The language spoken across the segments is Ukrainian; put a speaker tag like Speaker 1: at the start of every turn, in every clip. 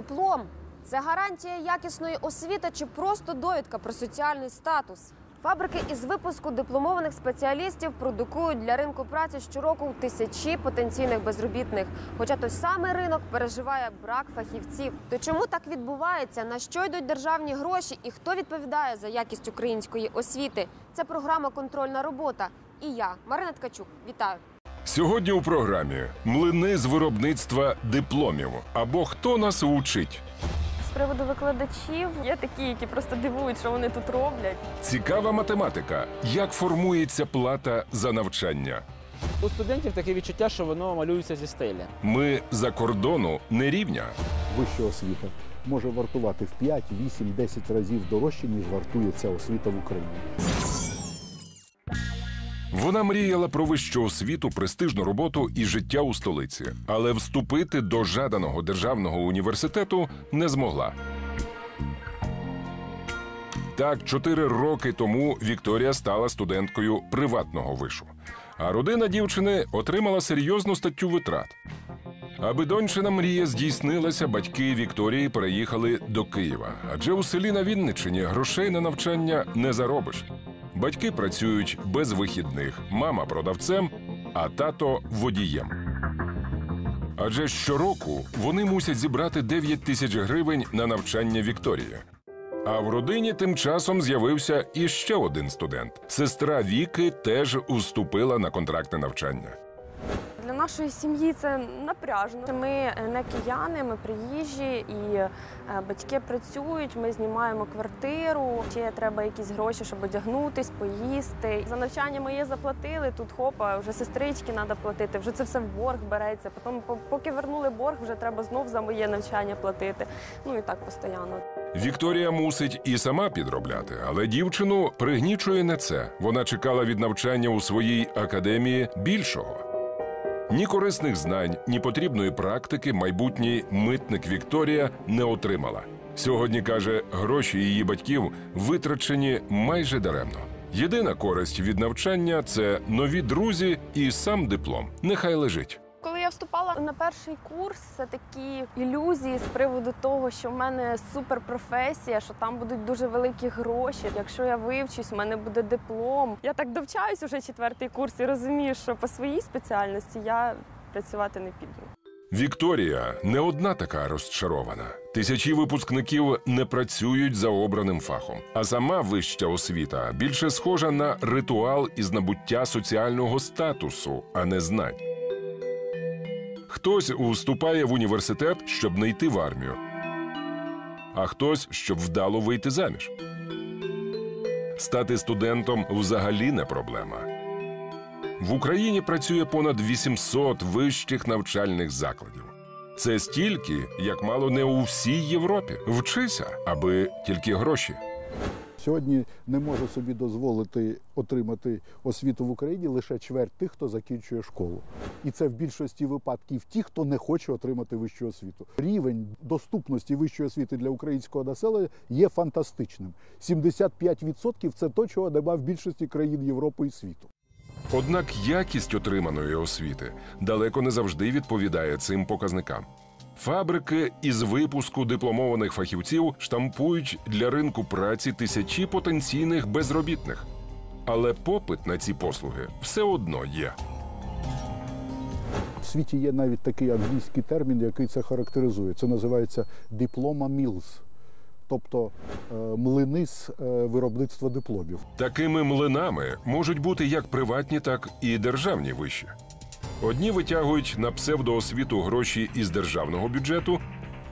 Speaker 1: Диплом це гарантія якісної освіти чи просто довідка про соціальний статус. Фабрики із випуску дипломованих спеціалістів продукують для ринку праці щороку тисячі потенційних безробітних. Хоча той самий ринок переживає брак фахівців. То чому так відбувається? На що йдуть державні гроші і хто відповідає за якість української освіти? Це програма Контрольна робота. І я, Марина Ткачук, вітаю.
Speaker 2: Сьогодні у програмі млини з виробництва дипломів або хто нас учить.
Speaker 1: З приводу викладачів є такі, які просто дивують, що вони тут роблять.
Speaker 2: Цікава математика. Як формується плата за навчання?
Speaker 3: У студентів таке відчуття, що воно малюється зі стелі.
Speaker 2: Ми за кордону не рівня.
Speaker 4: Вища освіта може вартувати в 5, 8, 10 разів дорожче, ніж вартує ця освіта в Україні.
Speaker 2: Вона мріяла про вищу освіту, престижну роботу і життя у столиці, але вступити до жаданого державного університету не змогла. Так, чотири роки тому Вікторія стала студенткою приватного вишу. А родина дівчини отримала серйозну статтю витрат. Аби доньчина мрія здійснилася, батьки Вікторії переїхали до Києва, адже у селі на Вінниччині грошей на навчання не заробиш. Батьки працюють без вихідних, мама продавцем, а тато водієм. Адже щороку вони мусять зібрати 9 тисяч гривень на навчання Вікторії. А в родині тим часом з'явився іще один студент. Сестра Віки теж уступила на контрактне навчання.
Speaker 1: Нашої сім'ї це напряжно. Ми е, не кияни, ми приїжджі, і е, батьки працюють. Ми знімаємо квартиру. Ще треба якісь гроші, щоб одягнутись, поїсти. За навчання моє заплатили. Тут хопа, вже сестрички треба платити. Вже це все в борг береться. Потім, поки вернули борг, вже треба знов за моє навчання платити. Ну і так постійно.
Speaker 2: Вікторія мусить і сама підробляти, але дівчину пригнічує не це. Вона чекала від навчання у своїй академії більшого. Ні корисних знань, ні потрібної практики майбутній митник Вікторія не отримала. Сьогодні каже, гроші її батьків витрачені майже даремно. Єдина користь від навчання це нові друзі і сам диплом. Нехай лежить.
Speaker 1: Коли я вступала на перший курс, це такі ілюзії з приводу того, що в мене суперпрофесія, що там будуть дуже великі гроші. Якщо я вивчусь, у мене буде диплом. Я так довчаюсь уже четвертий курс і розумію, що по своїй спеціальності я працювати не піду.
Speaker 2: Вікторія не одна така розчарована. Тисячі випускників не працюють за обраним фахом, а сама вища освіта більше схожа на ритуал із набуття соціального статусу, а не знань. Хтось уступає в університет, щоб не йти в армію, а хтось, щоб вдало вийти заміж. Стати студентом взагалі не проблема. В Україні працює понад 800 вищих навчальних закладів. Це стільки, як мало не у всій Європі. Вчися, аби тільки гроші.
Speaker 4: Сьогодні не може собі дозволити отримати освіту в Україні лише чверть тих, хто закінчує школу. І це в більшості випадків ті, хто не хоче отримати вищу освіту. Рівень доступності вищої освіти для українського населення є фантастичним. 75% – це то, чого нема в більшості країн Європи і світу.
Speaker 2: Однак якість отриманої освіти далеко не завжди відповідає цим показникам. Фабрики із випуску дипломованих фахівців штампують для ринку праці тисячі потенційних безробітних. Але попит на ці послуги все одно є.
Speaker 4: В світі є навіть такий англійський термін, який це характеризує. Це називається диплома мілс, тобто е, млини з е, виробництва дипломів.
Speaker 2: Такими млинами можуть бути як приватні, так і державні виші. Одні витягують на псевдоосвіту гроші із державного бюджету,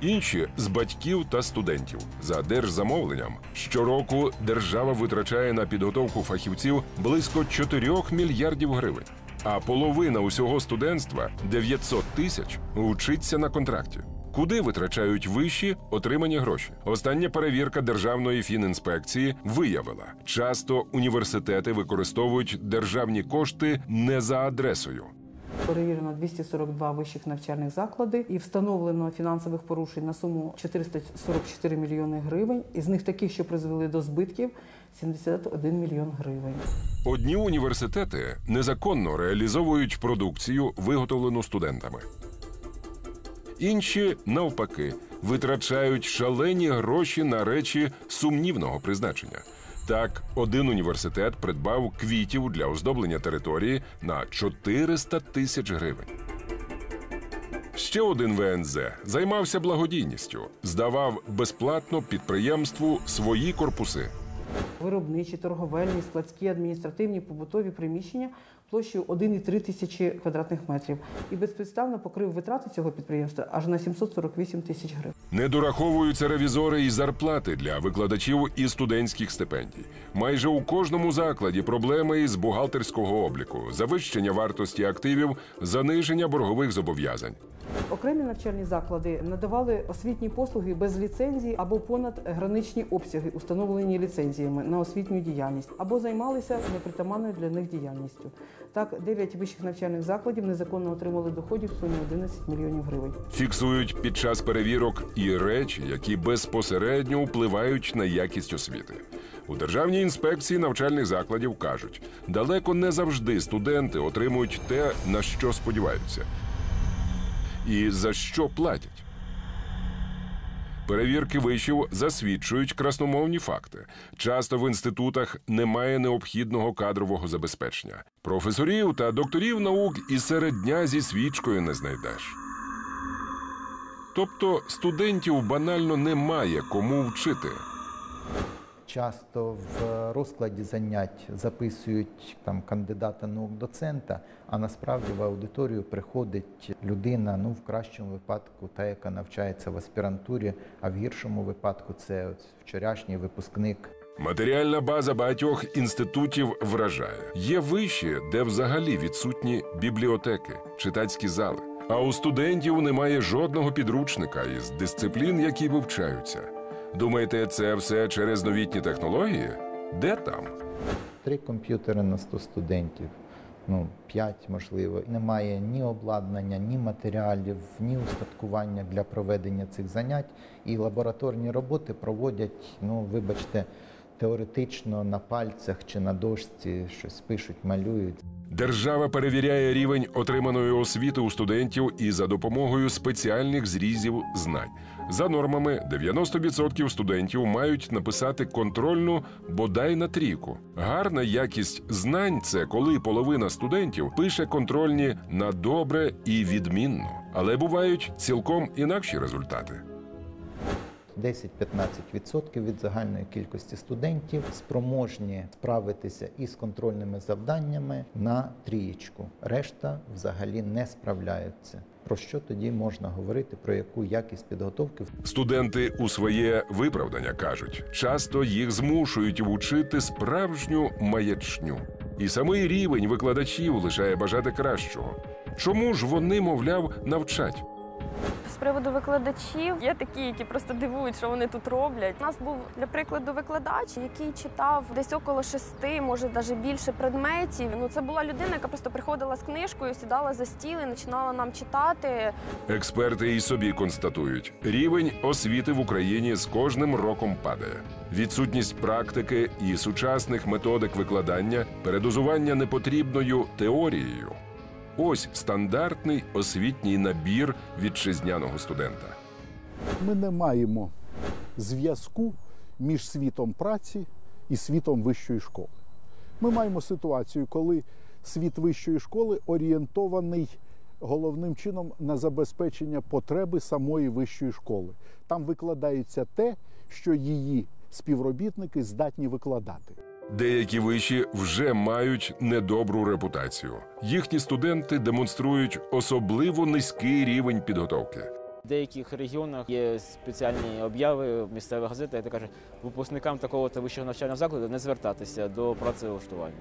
Speaker 2: інші з батьків та студентів. За держзамовленням щороку держава витрачає на підготовку фахівців близько 4 мільярдів гривень. А половина усього студентства 900 тисяч вчиться на контракті. Куди витрачають вищі отримані гроші? Остання перевірка державної фінінспекції виявила, часто університети використовують державні кошти не за адресою.
Speaker 5: Перевірено 242 вищих навчальних заклади і встановлено фінансових порушень на суму 444 мільйони гривень. Із них таких, що призвели до збитків, 71 мільйон гривень.
Speaker 2: Одні університети незаконно реалізовують продукцію, виготовлену студентами. Інші, навпаки, витрачають шалені гроші на речі сумнівного призначення. Так, один університет придбав квітів для оздоблення території на 400 тисяч гривень. Ще один ВНЗ займався благодійністю, здавав безплатно підприємству свої корпуси.
Speaker 5: Виробничі, торговельні, складські, адміністративні, побутові приміщення площею 1,3 тисячі квадратних метрів і безпідставно покрив витрати цього підприємства аж на 748 тисяч гривень.
Speaker 2: Не дораховуються ревізори і зарплати для викладачів і студентських стипендій. Майже у кожному закладі проблеми із бухгалтерського обліку, завищення вартості активів, заниження боргових зобов'язань.
Speaker 5: Окремі навчальні заклади надавали освітні послуги без ліцензії або понад граничні обсяги, установлені ліцензіями на освітню діяльність, або займалися непритаманною для них діяльністю. Так, 9 вищих навчальних закладів незаконно отримали доходів в сумі 11 мільйонів гривень.
Speaker 2: Фіксують під час перевірок і речі, які безпосередньо впливають на якість освіти. У державній інспекції навчальних закладів кажуть, далеко не завжди студенти отримують те, на що сподіваються, і за що платять. Перевірки вишів засвідчують красномовні факти. Часто в інститутах немає необхідного кадрового забезпечення. Професорів та докторів наук і серед дня зі свічкою не знайдеш. Тобто студентів банально немає кому вчити.
Speaker 6: Часто в розкладі занять записують там кандидата наук доцента, а насправді в аудиторію приходить людина, ну в кращому випадку, та яка навчається в аспірантурі, а в гіршому випадку це от вчорашній випускник
Speaker 2: Матеріальна база багатьох інститутів вражає. Є виші, де взагалі відсутні бібліотеки, читацькі зали. А у студентів немає жодного підручника із дисциплін, які вивчаються. Думаєте, це все через новітні технології? Де там?
Speaker 6: три комп'ютери на 100 студентів. Ну, 5, можливо. Немає ні обладнання, ні матеріалів, ні устаткування для проведення цих занять. І лабораторні роботи проводять, ну, вибачте, теоретично на пальцях чи на дошці щось пишуть, малюють.
Speaker 2: Держава перевіряє рівень отриманої освіти у студентів і за допомогою спеціальних зрізів знань. За нормами, 90% студентів мають написати контрольну бодай на трійку. Гарна якість знань це коли половина студентів пише контрольні на добре і відмінно, але бувають цілком інакші результати.
Speaker 6: 10-15% від загальної кількості студентів спроможні справитися із контрольними завданнями на трієчку. Решта взагалі не справляються. Про що тоді можна говорити? Про яку якість підготовки?
Speaker 2: Студенти у своє виправдання кажуть, часто їх змушують вчити справжню маячню. І самий рівень викладачів лишає бажати кращого. Чому ж вони, мовляв, навчать?
Speaker 1: З приводу викладачів є такі, які просто дивують, що вони тут роблять. У нас був для прикладу викладач, який читав десь около шести, може навіть більше предметів. Ну це була людина, яка просто приходила з книжкою, сідала за стіл і починала нам читати.
Speaker 2: Експерти і собі констатують, рівень освіти в Україні з кожним роком падає. Відсутність практики і сучасних методик викладання, передозування непотрібною теорією. Ось стандартний освітній набір вітчизняного студента.
Speaker 4: Ми не маємо зв'язку між світом праці і світом вищої школи. Ми маємо ситуацію, коли світ вищої школи орієнтований головним чином на забезпечення потреби самої вищої школи. Там викладається те, що її співробітники здатні викладати.
Speaker 2: Деякі виші вже мають недобру репутацію. Їхні студенти демонструють особливо низький рівень підготовки.
Speaker 3: В деяких регіонах є спеціальні обяви місцевих газет, яка каже, випускникам такого та вищого навчального закладу не звертатися до працевлаштування.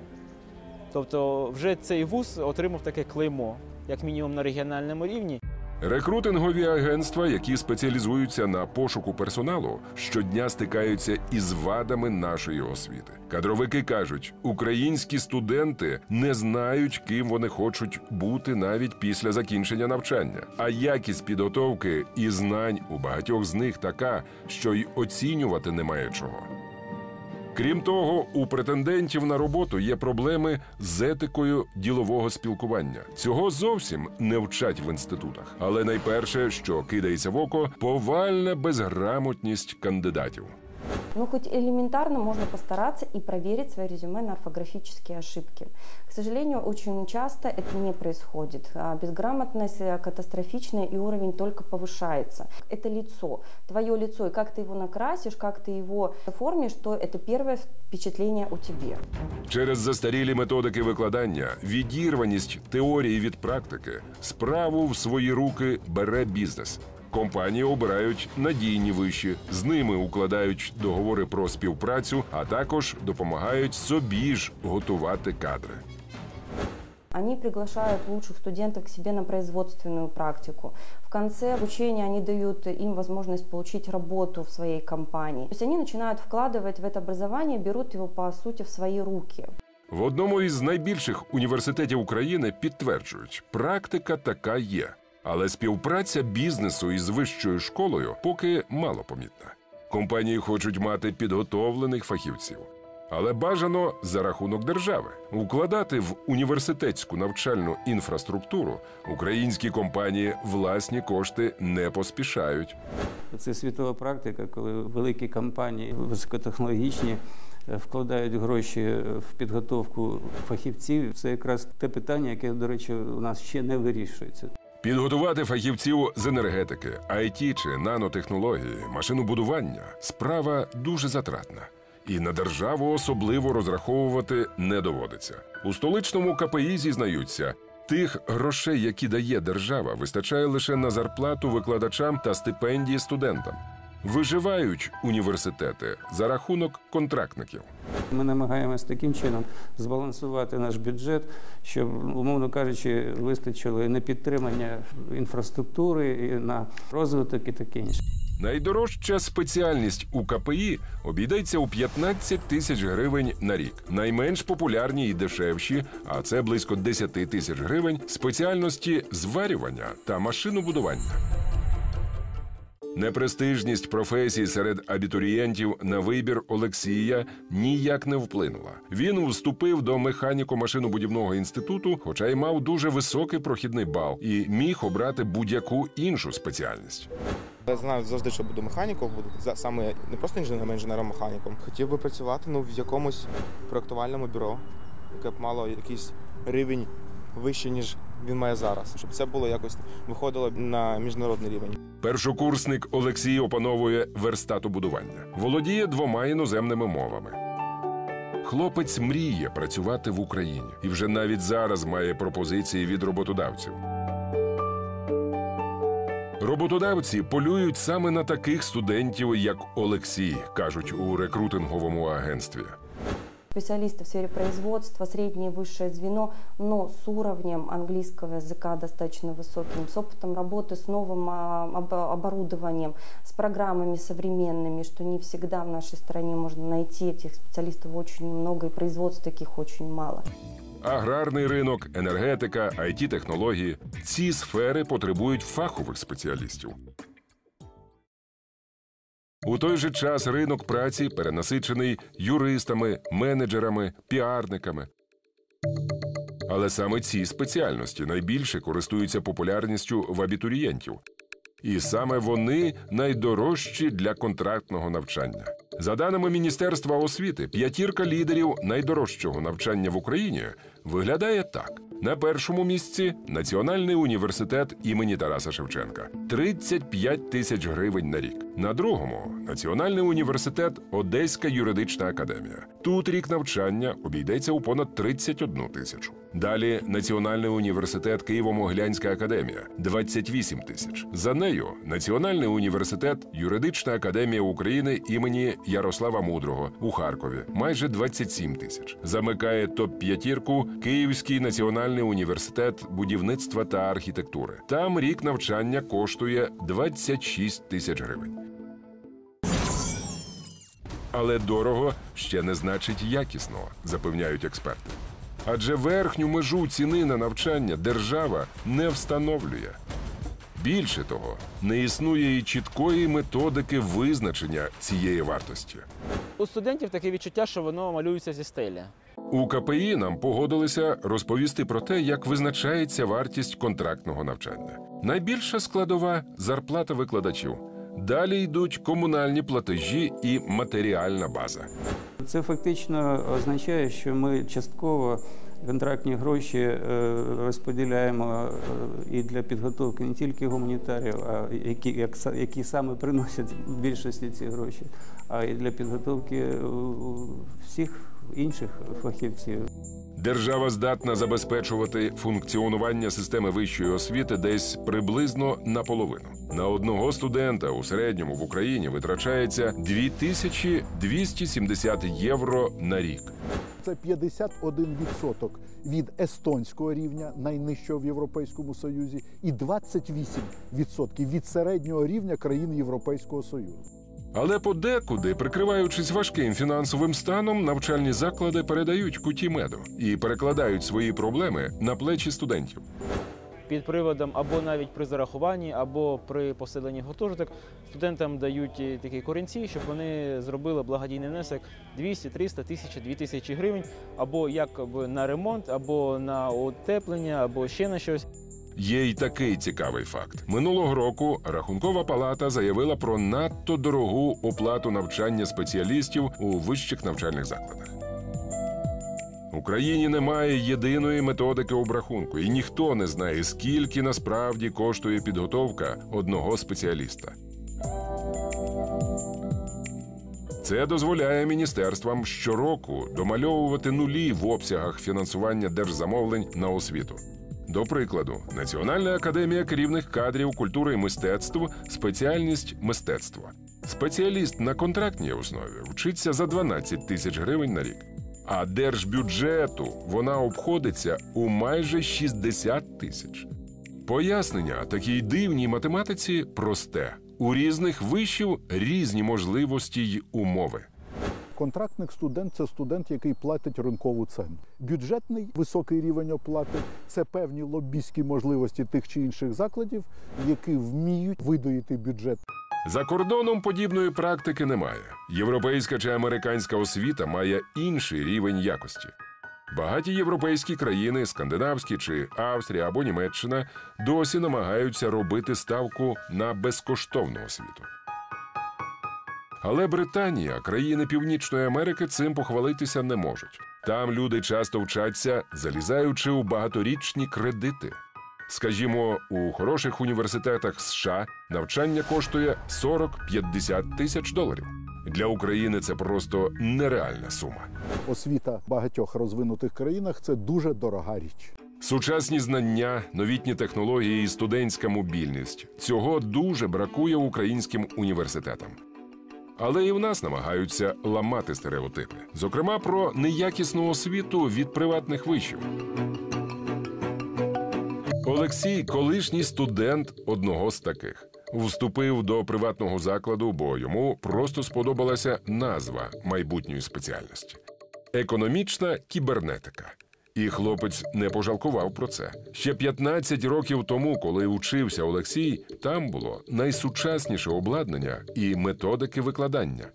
Speaker 3: Тобто, вже цей вуз отримав таке клеймо, як мінімум на регіональному рівні.
Speaker 2: Рекрутингові агентства, які спеціалізуються на пошуку персоналу, щодня стикаються із вадами нашої освіти. Кадровики кажуть, українські студенти не знають, ким вони хочуть бути навіть після закінчення навчання. А якість підготовки і знань у багатьох з них така, що й оцінювати немає чого. Крім того, у претендентів на роботу є проблеми з етикою ділового спілкування. Цього зовсім не вчать в інститутах. Але найперше, що кидається в око, повальна безграмотність кандидатів.
Speaker 7: Ну, хоть элементарно можно постараться и проверить свое резюме на орфографические ошибки. К сожалению, очень часто это не происходит. А Безграмотность э, катастрофичная, и уровень только повышается. Это лицо, твое лицо, и как ты его накрасишь, как ты его оформишь, то это первое впечатление о тебе.
Speaker 2: Через застарілі методики викладання, відірваність теорії від практики, справу в свої руки бере бізнес. Компанії обирають надійні виші, з ними укладають договори про співпрацю, а також допомагають собі ж готувати кадри.
Speaker 7: Они приглашают лучших студентов к себе на производственную практику. В конце обучения они дают им возможность получить работу в своей компании. То есть они начинают вкладывать в это образование, берут его по сути в свои руки.
Speaker 2: В одному із найбільших університетів України підтверджують, практика така є, але співпраця бізнесу із вищою школою поки мало помітна. Компанії хочуть мати підготовлених фахівців. Але бажано за рахунок держави укладати в університетську навчальну інфраструктуру українські компанії власні кошти не поспішають.
Speaker 8: Це світова практика, коли великі компанії високотехнологічні е, вкладають гроші в підготовку фахівців. Це якраз те питання, яке, до речі, у нас ще не вирішується.
Speaker 2: Підготувати фахівців з енергетики, IT чи нанотехнології, машинобудування справа дуже затратна. І на державу особливо розраховувати не доводиться. У столичному КПІ зізнаються, тих грошей, які дає держава, вистачає лише на зарплату викладачам та стипендії студентам. Виживають університети за рахунок контрактників.
Speaker 8: Ми намагаємося таким чином збалансувати наш бюджет, щоб, умовно кажучи, вистачило і на підтримання інфраструктури, і на розвиток і таке інше.
Speaker 2: Найдорожча спеціальність у КПІ обійдеться у 15 тисяч гривень на рік. Найменш популярні і дешевші, а це близько 10 тисяч гривень, спеціальності зварювання та машинобудування. Непрестижність професій серед абітурієнтів на вибір Олексія ніяк не вплинула. Він вступив до механіко-машинобудівного інституту, хоча й мав дуже високий прохідний бал і міг обрати будь-яку іншу спеціальність.
Speaker 9: Я знаю завжди, що буду механіком, буду саме не просто інженером, а інженером-механіком. Хотів би працювати ну, в якомусь проектувальному бюро, яке б мало якийсь рівень вищий, ніж він має зараз, щоб це було якось виходило на міжнародний рівень.
Speaker 2: Першокурсник Олексій опановує верстатобудування, володіє двома іноземними мовами. Хлопець мріє працювати в Україні і вже навіть зараз має пропозиції від роботодавців. Роботодавці полюють саме на таких студентів, як Олексій, кажуть у рекрутинговому агентстві.
Speaker 7: Специалисты в сфере производства, среднее и высшее звено, но с уровнем английского языка достаточно высоким, с опытом работы с новым а, об- оборудованием, с программами современными, что не всегда в нашей стране можно найти этих специалистов очень много, и производств таких очень мало.
Speaker 2: Аграрний ринок, енергетика, it технології ці сфери потребують фахових спеціалістів. У той же час ринок праці перенасичений юристами, менеджерами, піарниками. Але саме ці спеціальності найбільше користуються популярністю в абітурієнтів. І саме вони найдорожчі для контрактного навчання. За даними Міністерства освіти, п'ятірка лідерів найдорожчого навчання в Україні виглядає так: на першому місці Національний університет імені Тараса Шевченка 35 тисяч гривень на рік. На другому Національний університет Одеська юридична академія. Тут рік навчання обійдеться у понад 31 тисячу. Далі Національний університет Києво-Могилянська академія 28 тисяч. За нею Національний університет Юридична академія України імені Ярослава Мудрого у Харкові майже 27 тисяч. Замикає топ п'ятірку Київський національний університет будівництва та архітектури. Там рік навчання коштує 26 тисяч гривень. Але дорого ще не значить якісно, запевняють експерти. Адже верхню межу ціни на навчання держава не встановлює. Більше того, не існує і чіткої методики визначення цієї вартості.
Speaker 3: У студентів таке відчуття, що воно малюється зі стелі.
Speaker 2: У КПІ нам погодилися розповісти про те, як визначається вартість контрактного навчання. Найбільша складова зарплата викладачів. Далі йдуть комунальні платежі і матеріальна база.
Speaker 8: Це фактично означає, що ми частково контрактні гроші е, розподіляємо е, і для підготовки не тільки гуманітарів, а які, як, які саме приносять в більшості ці гроші, а й для підготовки всіх інших фахівців.
Speaker 2: Держава здатна забезпечувати функціонування системи вищої освіти десь приблизно наполовину. На одного студента у середньому в Україні витрачається 2270 євро на рік.
Speaker 4: Це 51% від естонського рівня, найнижчого в Європейському Союзі, і 28% від середнього рівня країн Європейського Союзу.
Speaker 2: Але подекуди, прикриваючись важким фінансовим станом, навчальні заклади передають куті меду і перекладають свої проблеми на плечі студентів.
Speaker 3: Під приводом або навіть при зарахуванні, або при поселенні гуртожиток студентам дають е, такі корінці, щоб вони зробили благодійний внесок 200, 300, 1000, 2000 гривень, або якби на ремонт, або на утеплення, або ще на щось.
Speaker 2: Є й такий цікавий факт: минулого року Рахункова палата заявила про надто дорогу оплату навчання спеціалістів у вищих навчальних закладах. Україні немає єдиної методики обрахунку, і ніхто не знає, скільки насправді коштує підготовка одного спеціаліста. Це дозволяє міністерствам щороку домальовувати нулі в обсягах фінансування держзамовлень на освіту. До прикладу, Національна академія керівних кадрів культури і мистецтв спеціальність мистецтво. Спеціаліст на контрактній основі вчиться за 12 тисяч гривень на рік. А держбюджету вона обходиться у майже 60 тисяч. Пояснення такій дивній математиці просте: у різних вишів різні можливості й умови.
Speaker 4: Контрактник студент це студент, який платить ринкову ціну. Бюджетний високий рівень оплати це певні лобістські можливості тих чи інших закладів, які вміють видоїти бюджет.
Speaker 2: За кордоном подібної практики немає. Європейська чи американська освіта має інший рівень якості. Багаті європейські країни, скандинавські чи Австрія або Німеччина, досі намагаються робити ставку на безкоштовну освіту. Але Британія, країни Північної Америки цим похвалитися не можуть. Там люди часто вчаться, залізаючи у багаторічні кредити. Скажімо, у хороших університетах США навчання коштує 40-50 тисяч доларів. Для України це просто нереальна сума.
Speaker 4: Освіта в багатьох розвинутих країнах це дуже дорога річ.
Speaker 2: Сучасні знання, новітні технології і студентська мобільність цього дуже бракує українським університетам. Але і в нас намагаються ламати стереотипи, зокрема про неякісну освіту від приватних вишів. Олексій, колишній студент одного з таких, вступив до приватного закладу, бо йому просто сподобалася назва майбутньої спеціальності економічна кібернетика. І хлопець не пожалкував про це. Ще 15 років тому, коли учився Олексій, там було найсучасніше обладнання і методики викладання.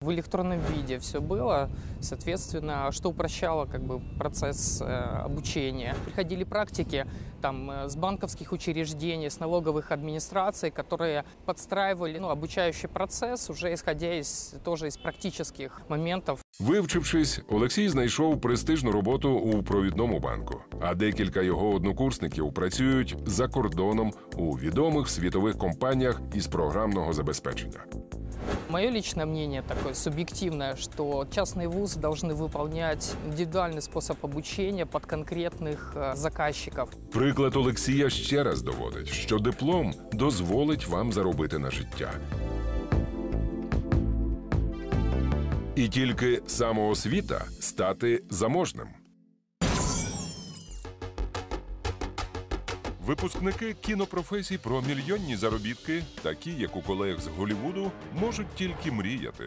Speaker 10: В электронном виде все было, соответственно, что упрощало как бы, процесс э, обучения. Приходили практики там, э, с банковских учреждений, с налоговых администраций, которые подстраивали ну, обучающий процесс, уже исходя из, тоже из практических моментов.
Speaker 2: Вивчившись, Олексій знайшов престижну роботу у провідному банку, а декілька його однокурсників працюють за кордоном у відомих світових компаніях із програмного забезпечення.
Speaker 10: Мое личное мнение такое субъективное, что частные вузы должны выполнять индивидуальный способ обучения под конкретных э, заказчиков.
Speaker 2: Приклад Олексія ще раз доводить, що диплом дозволить вам заробити на життя. І тільки самоосвіта стати заможним. Випускники кінопрофесій про мільйонні заробітки, такі як у колег з Голлівуду, можуть тільки мріяти.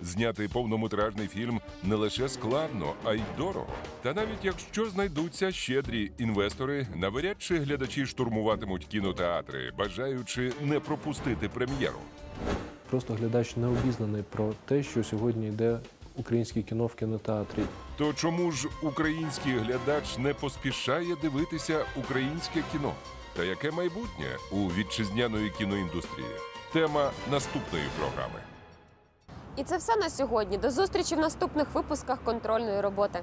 Speaker 2: Зняти повнометражний фільм не лише складно, а й дорого. Та навіть якщо знайдуться щедрі інвестори, навряд чи глядачі штурмуватимуть кінотеатри, бажаючи не пропустити прем'єру.
Speaker 11: Просто глядач не обізнаний про те, що сьогодні йде українське кіно в кінотеатрі.
Speaker 2: То чому ж український глядач не поспішає дивитися українське кіно? Та яке майбутнє у вітчизняної кіноіндустрії? Тема наступної програми.
Speaker 12: І це все на сьогодні. До зустрічі в наступних випусках контрольної роботи.